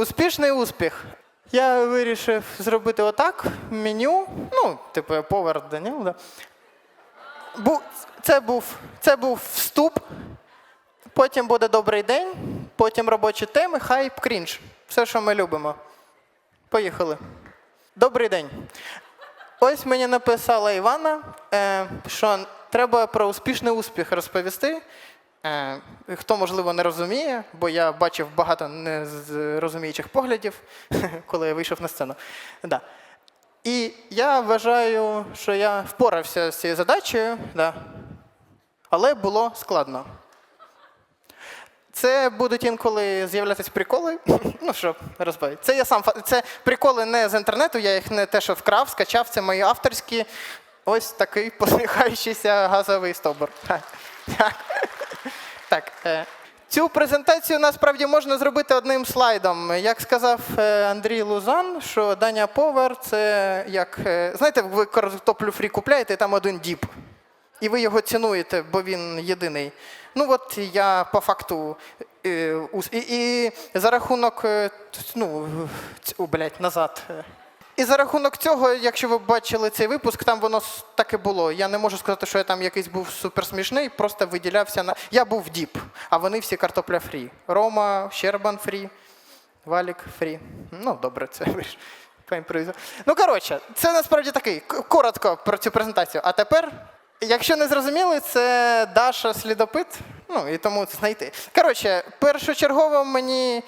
Успішний успіх. Я вирішив зробити отак: меню. Ну, типу, повер Даніл, да. Бу, це, був, це був вступ. Потім буде добрий день, потім робочі теми, хайп, крінж. Все, що ми любимо. Поїхали. Добрий день. Ось мені написала Івана, е, що треба про успішний успіх розповісти. Е, хто, можливо, не розуміє, бо я бачив багато незрозуміючих поглядів, коли я вийшов на сцену. Да. І я вважаю, що я впорався з цією задачею, да. але було складно. Це будуть інколи з'являтися приколи. Ну що, розбавити. Це я сам це приколи не з інтернету, я їх не те, що вкрав, скачав, це мої авторські. Ось такий посміхаючийся газовий стовбур. Так. Е, Цю презентацію насправді можна зробити одним слайдом. Як сказав е, Андрій Лузан, що Даня Повар це як. е, Знаєте, ви картоплю фрі купляєте, і там один діп. І ви його цінуєте, бо він єдиний. Ну от я по факту. І, і за рахунок. Ну, блядь, назад. І за рахунок цього, якщо ви бачили цей випуск, там воно так і було. Я не можу сказати, що я там якийсь був суперсмішний, просто виділявся на. Я був діп, а вони всі картопля фрі. Рома, Щербан фрі, Валік фрі. Ну, добре, це імпровізу. Ну, коротше, це насправді такий коротко про цю презентацію. А тепер, якщо не зрозуміли, це Даша слідопит. Ну, і тому знайти. Коротше, першочергово мені,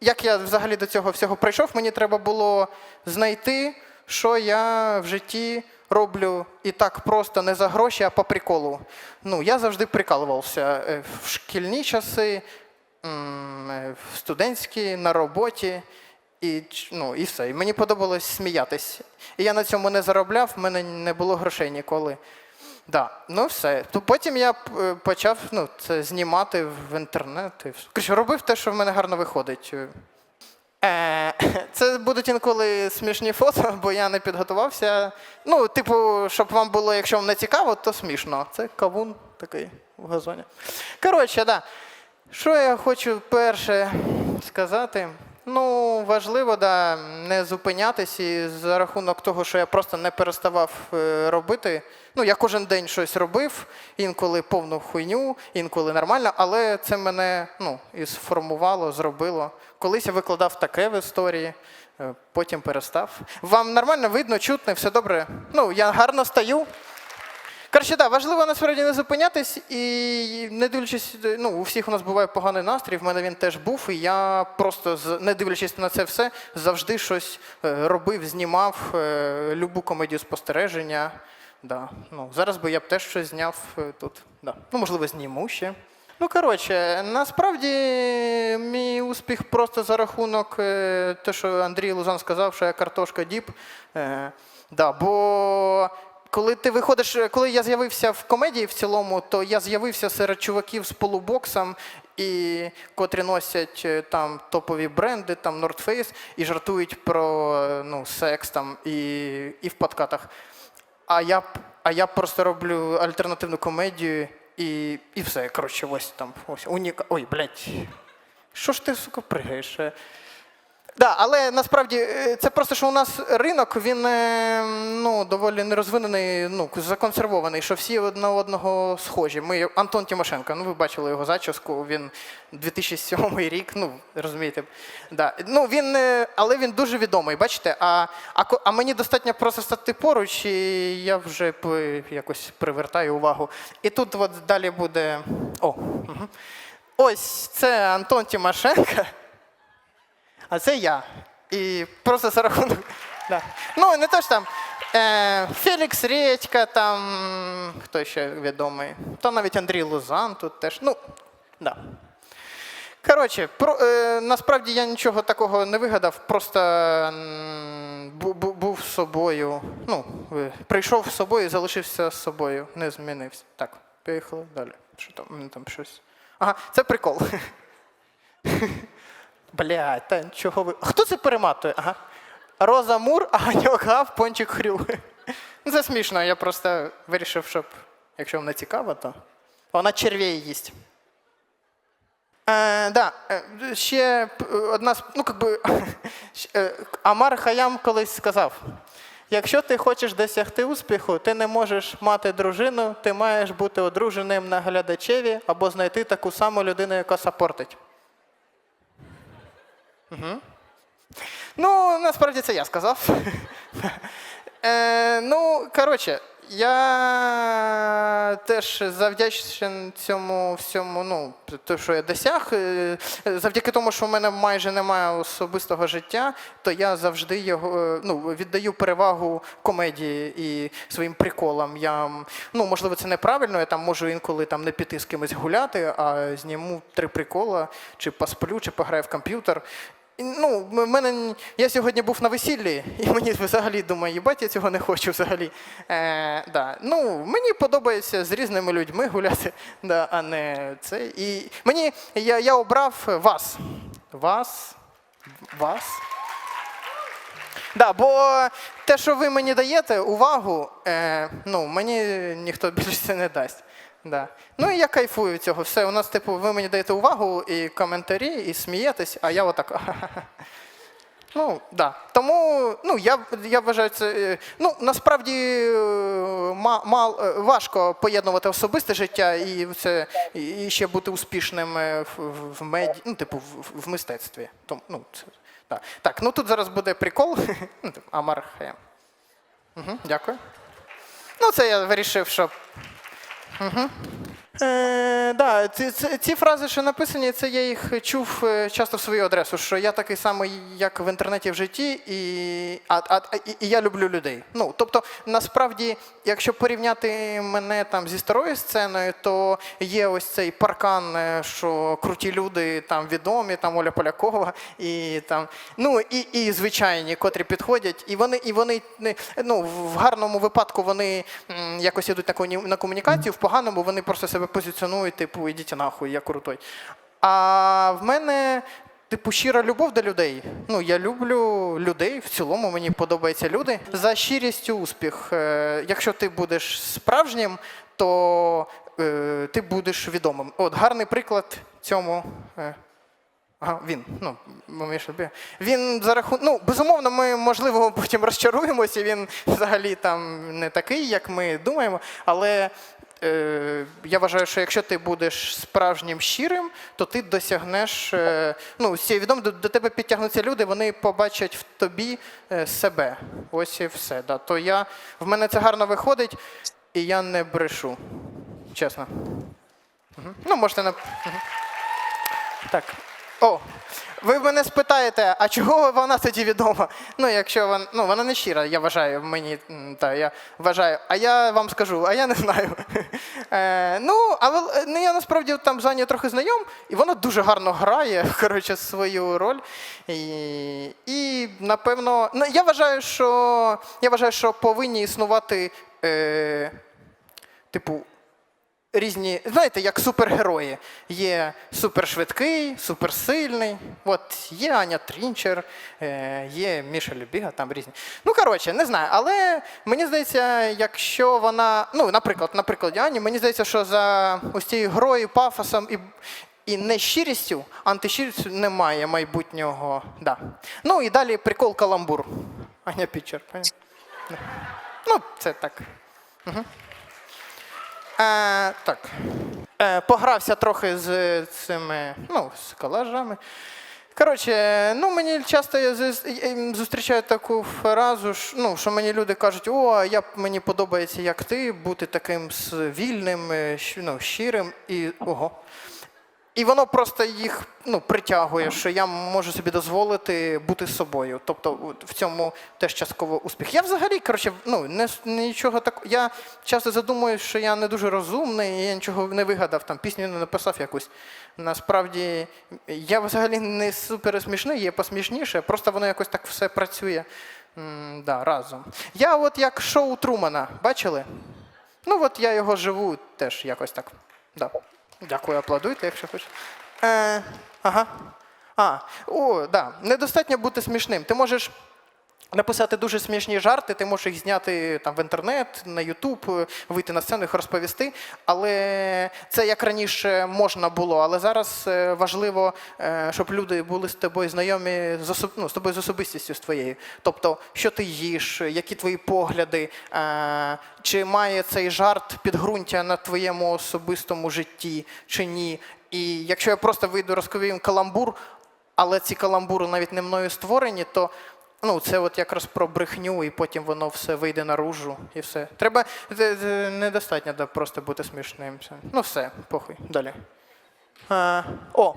як я взагалі до цього всього прийшов, мені треба було знайти, що я в житті роблю і так просто не за гроші, а по приколу. Ну, я завжди прикалувався е, в шкільні часи, е, в студентські, на роботі. І, ну, і все. І мені подобалось сміятись. І я на цьому не заробляв, в мене не було грошей ніколи. Да. Ну все. То потім я е, почав ну, це знімати в інтернет. і. Коротше, робив те, що в мене гарно виходить. Е, Це будуть інколи смішні фото, бо я не підготувався. Ну, типу, щоб вам було, якщо вам не цікаво, то смішно. Це кавун такий в газоні. Коротше, да. Що я хочу перше сказати? Ну, важливо, да, не зупинятись і за рахунок того, що я просто не переставав е, робити. Ну, я кожен день щось робив, інколи повну хуйню, інколи нормально, але це мене ну, і сформувало, зробило. Колись я викладав таке в історії, е, потім перестав. Вам нормально видно, чутно, все добре. Ну, я гарно стою. Коротше, да, важливо насправді не зупинятись і не дивлячись, ну, у всіх у нас буває поганий настрій, в мене він теж був, і я просто, не дивлячись на це все, завжди щось е, робив, знімав, е, любу комедію спостереження. Да. Ну, зараз би я б теж щось зняв е, тут. Да. Ну, можливо, зніму ще. Ну, коротше, насправді мій успіх просто за рахунок те, що Андрій Лузан сказав, що я картошка діп. Да, бо коли ти виходиш, коли я з'явився в комедії в цілому, то я з'явився серед чуваків з полубоксом, і котрі носять е, там топові бренди, там North Face, і жартують про е, ну, секс там і, і в подкатах. А я, а я просто роблю альтернативну комедію і, і все. Коротше, ось там ось уніка. Ой, блядь. Що ж ти, сука, пригаєш? Да, але насправді е, це просто, що у нас ринок, він е, ну, доволі нерозвинений, ну, законсервований, що всі одне одного схожі. Ми, Антон Тимошенко, ну ви бачили його зачіску, він 2007 рік, ну розумієте. Да. Ну, він, е, але він дуже відомий, бачите? А, а, а мені достатньо просто стати поруч, і я вже якось привертаю увагу. І тут от далі буде. О, угу. Ось це Антон Тимошенко. А це я. І просто за рахунок. Да. Ну, не то ж там. Е, Фелікс Редька, там. Хто ще відомий? Та навіть Андрій Лузан тут теж. Ну, да. Коротше, про, е, насправді я нічого такого не вигадав, просто бу- бу- був з собою. Ну, е, прийшов з собою залишився з собою, не змінився. Так, поїхали далі. Що там? Там щось. Ага, це прикол. Блядь, та чого ви. Хто це перематує? Ага. Роза Мур, Аганьок Гав, Пончик Хрю. Ну, Це смішно, я просто вирішив, щоб, якщо вам не цікаво, то вона червей їсть. Е, да, е, ще одна ну, как е, Амар Хаям колись сказав: якщо ти хочеш досягти успіху, ти не можеш мати дружину, ти маєш бути одруженим на глядачеві або знайти таку саму людину, яка сапортить. Угу. Ну, насправді це я сказав. Е, ну, коротше, я теж завдячен цьому всьому, ну, те, що я досяг. е, Завдяки тому, що в мене майже немає особистого життя, то я завжди його е, ну, віддаю перевагу комедії і своїм приколам. Я, ну, можливо, це неправильно, я там можу інколи там не піти з кимось гуляти, а зніму три прикола, чи посплю, чи пограю в комп'ютер. Ну, мене, я сьогодні був на весіллі, і мені взагалі думаю, їбать, я цього не хочу взагалі. Е, да. Ну, мені подобається з різними людьми гуляти, да, а не це. І мені я, я обрав вас. Вас. Вас. Да, бо те, що ви мені даєте, увагу, е, ну, мені ніхто більше це не дасть. Да. Ну і я кайфую цього. Все, у нас, типу, ви мені даєте увагу і коментарі, і смієтесь, а я отак. Ну, да. Тому ну, я, я вважаю це. е, Ну, насправді е, ма, мал, е, важко поєднувати особисте життя і це і ще бути успішним е, в, в, в меді, ну, типу, в, в мистецтві. Тому, ну, це, да. Так, ну тут зараз буде прикол. Ну, типу, Амар Угу, дякую. Ну, це я вирішив, що Mm-hmm. Е, да, ці, ці, ці фрази, що написані, це я їх чув е, часто в свою адресу, що я такий самий, як в інтернеті в житті, і, а, а, і, і я люблю людей. Ну, тобто, насправді, якщо порівняти мене там зі старою сценою, то є ось цей паркан, е, що круті люди там відомі, там Оля Полякова, і там, ну і, і звичайні, котрі підходять, і вони, і вони ну, в гарному випадку вони якось комуні- на комунікацію, в поганому вони просто себе позиціонують, типу, ідіть нахуй, я крутой. А в мене. Типу, щира любов до людей. Ну, я люблю людей. В цілому мені подобаються люди. За щирістю успіх. Е, якщо ти будеш справжнім, то е, ти будеш відомим. От гарний приклад цьому. Е, він. Ну. Він за рахунок. Ну, безумовно, ми, можливо, потім розчаруємося, він взагалі там не такий, як ми думаємо. Але я вважаю, що якщо ти будеш справжнім щирим, то ти досягнеш. Е, ну, відомо, до, до тебе підтягнуться люди, вони побачать в тобі е, себе. Ось і все. Да. То я, в мене це гарно виходить, і я не брешу. Чесно. Угу. Ну, можете на. Так. О, ви мене спитаєте, а чого вона тоді відома? Ну, якщо вона, ну, вона не щира, я вважаю, мені та, я вважаю. А я вам скажу, а я не знаю. Е, ну, але ну, я насправді там за нею трохи знайом, і вона дуже гарно грає, коротше, свою роль. І, і напевно, ну, я вважаю, що я вважаю, що повинні існувати, е, типу, різні, знаєте, як супергерої. Є супершвидкий, суперсильний. От є Аня Трінчер, е, є Міша Любіга, там різні. Ну, коротше, не знаю. Але мені здається, якщо вона. Ну, наприклад, на прикладі Ані, мені здається, що за ось цією грою, пафосом і. І нещирістю, антищирістю немає майбутнього. Да. Ну і далі прикол каламбур. Аня понятно? Ну, це так. Е, так. Е, погрався трохи з цими, ну, з колажами. Коротше, ну мені часто я зустрічаю таку фразу, ну, що мені люди кажуть, о, я, мені подобається, як ти, бути таким вільним, е, ну, щирим і ого. І воно просто їх ну, притягує, що я можу собі дозволити бути собою. Тобто в цьому теж частково успіх. Я взагалі, коротше, ну, не, нічого такого. Я часто задумуюсь, що я не дуже розумний, я нічого не вигадав, там пісню не написав якусь. Насправді, я взагалі не супер смішний, є посмішніше, просто воно якось так все працює м, да, разом. Я от як шоу Трумана, бачили? Ну, от я його живу теж якось так. Да. Дякую, аплодуйте, якщо хочете. Е, ага. А, о, да. Недостатньо бути смішним. Ти можеш Написати дуже смішні жарти, ти можеш їх зняти там в інтернет, на Ютуб, вийти на сцену, їх розповісти. Але це як раніше можна було. Але зараз е, важливо, е, щоб люди були з тобою знайомі з особ... ну, з тобою з особистістю з твоєю. Тобто, що ти їш, які твої погляди, е, чи має цей жарт підґрунтя на твоєму особистому житті, чи ні. І якщо я просто вийду розповім каламбур, але ці каламбури навіть не мною створені, то ну, це от якраз про брехню, і потім воно все вийде наружу і все. Треба це- це недостатньо да, просто бути смішним. Ну, все, похуй. Далі. А, о.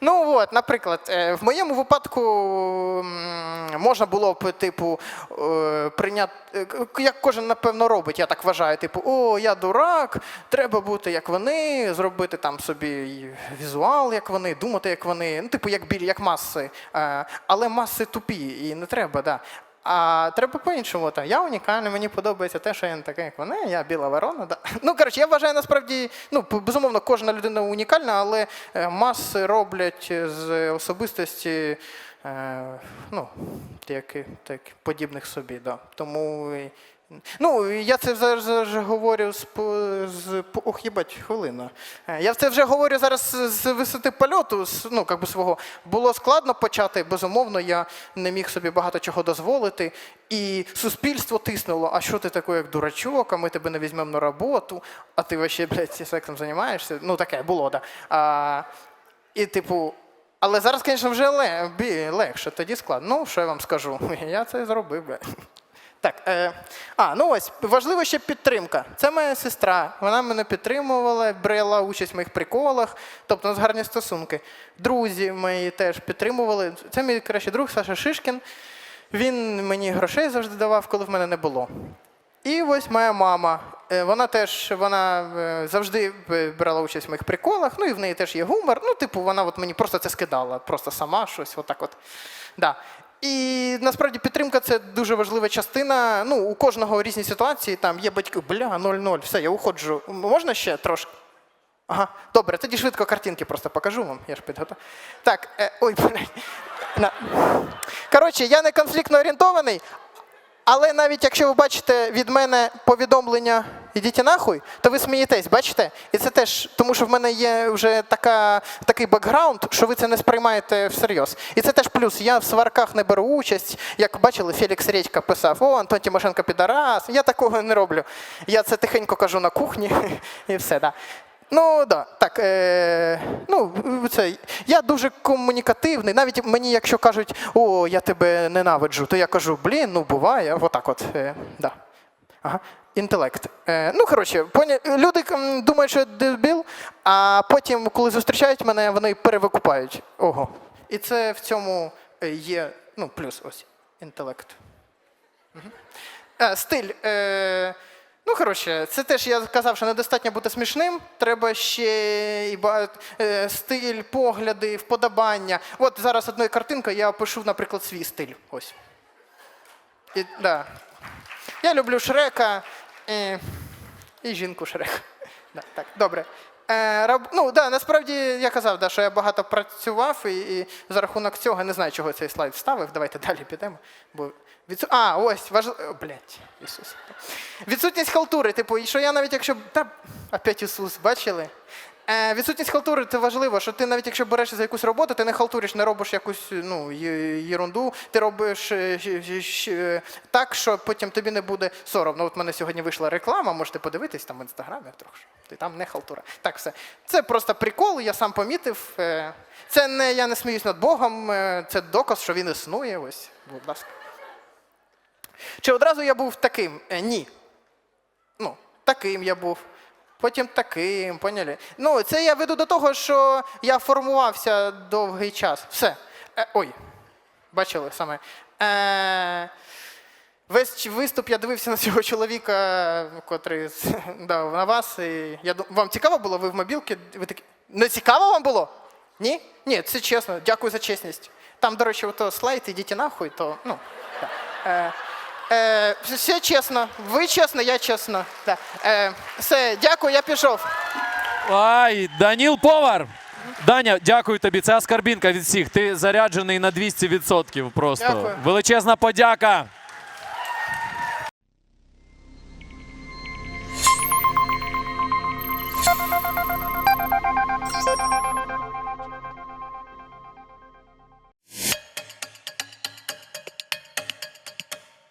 Ну от, наприклад, е, в моєму випадку можна було б, типу, е, прийняти, е, як кожен напевно робить, я так вважаю, типу, о, я дурак, треба бути як вони, зробити там собі візуал, як вони, думати, як вони, ну, типу, як білі, як маси. Але маси тупі, і не треба, да. А треба по-іншому. Та. Я унікальний, мені подобається те, що я не такий, як вони, я біла ворона. Да. Ну, коротше, я вважаю насправді, ну, безумовно, кожна людина унікальна, але е, маси роблять з особистості е, ну, які, так, подібних собі. Да. Тому. Ну, я це зараз говорю з, з ох, їбать, хвилина. Е, Я це вже говорю зараз з висоти польоту, з, ну, як би свого. Було складно почати, безумовно, я не міг собі багато чого дозволити. І суспільство тиснуло, а що ти такий, як дурачок, а ми тебе не візьмемо на роботу, а ти вообще, блядь, сексом займаєшся. Ну, таке було. Да. А, і, типу, але зараз, звісно, вже легше, тоді складно. Ну, що я вам скажу? Я це зробив, блядь. Так, е, а, ну ось, важливо ще підтримка. Це моя сестра. Вона мене підтримувала, брала участь в моїх приколах, тобто у нас гарні стосунки. Друзі мої теж підтримували. Це мій кращий друг Саша Шишкін. Він мені грошей завжди давав, коли в мене не було. І ось моя мама. Е, Вона теж вона е, завжди е, брала участь в моїх приколах, ну і в неї теж є гумор. Ну, типу, вона от мені просто це скидала, просто сама щось, отак от. Да. І насправді підтримка це дуже важлива частина. Ну, у кожного різні ситуації, там є батьки, бля, 0-0, все, я уходжу. Можна ще трошки? Ага, добре, тоді швидко картинки просто покажу вам, я ж підготував. Так, е, ой, блядь. Коротше, я не конфліктно орієнтований, але навіть якщо ви бачите від мене повідомлення ідіть нахуй, то ви смієтесь, бачите? І це теж тому, що в мене є вже така, такий бекграунд, що ви це не сприймаєте всерйоз. І це теж плюс. Я в сварках не беру участь. Як бачили, Фелікс Редька писав: О, Антон Тимошенко підарас. Я такого не роблю. Я це тихенько кажу на кухні і все, да. Ну да, так. Е, ну, це, я дуже комунікативний. Навіть мені, якщо кажуть, о, я тебе ненавиджу, то я кажу, блін, ну буває, отак от. Е, да. Ага. Інтелект. Е, ну, коротше, поня... люди думають, що я дебіл, а потім, коли зустрічають мене, вони перевикупають. Ого. І це в цьому е, є ну, плюс ось інтелект. Е, стиль. Е, ну, коротше, це теж я казав, що недостатньо бути смішним. Треба ще і е, стиль, погляди, вподобання. От зараз одною картинкою я опишу, наприклад, свій стиль. Ось. І, да. Я люблю Шрека і, і жінку Шрека. Да, так, добре. Е, раб, ну, да, насправді я казав, да, що я багато працював, і, і за рахунок цього не знаю, чого цей слайд вставив. Давайте далі підемо. Бо відсу... А, ось, важ... О, блядь, Ісус. Відсутність халтури, типу, і що я навіть якщо. Та, опять Ісус, бачили? Е, відсутність халтури це важливо, що ти навіть якщо берешся за якусь роботу, ти не халтуриш, не робиш якусь ну, єрунду, ти робиш е, е, так, що потім тобі не буде соромно. От в мене сьогодні вийшла реклама, можете подивитись там в інстаграмі трохи. Ти там не халтура. Так, все. Це просто прикол, я сам помітив. Е, Це не я не сміюсь над Богом, е, це доказ, що він існує. Ось, будь ласка. Чи одразу я був таким? Е, Ні. Ну, таким я був. Потім таким, поняли? Ну, це я веду до того, що я формувався довгий час. Все. Е, ой, бачили саме. Е, весь виступ я дивився на цього чоловіка, котрий дав на вас. І я, вам цікаво було? Ви в мобілки? Ви такі... Не цікаво вам було? Ні? Ні, це чесно. Дякую за чесність. Там, до речі, ото слайд, ідіть нахуй, то ну. так. Е, Е, все чесно. Ви чесно, я чесно. Да. Е, все, дякую, я пішов. Ай, Даніл Повар. Даня, дякую тобі. Це Аскарбінка від всіх. Ти заряджений на 200% просто. Дякую. Величезна подяка.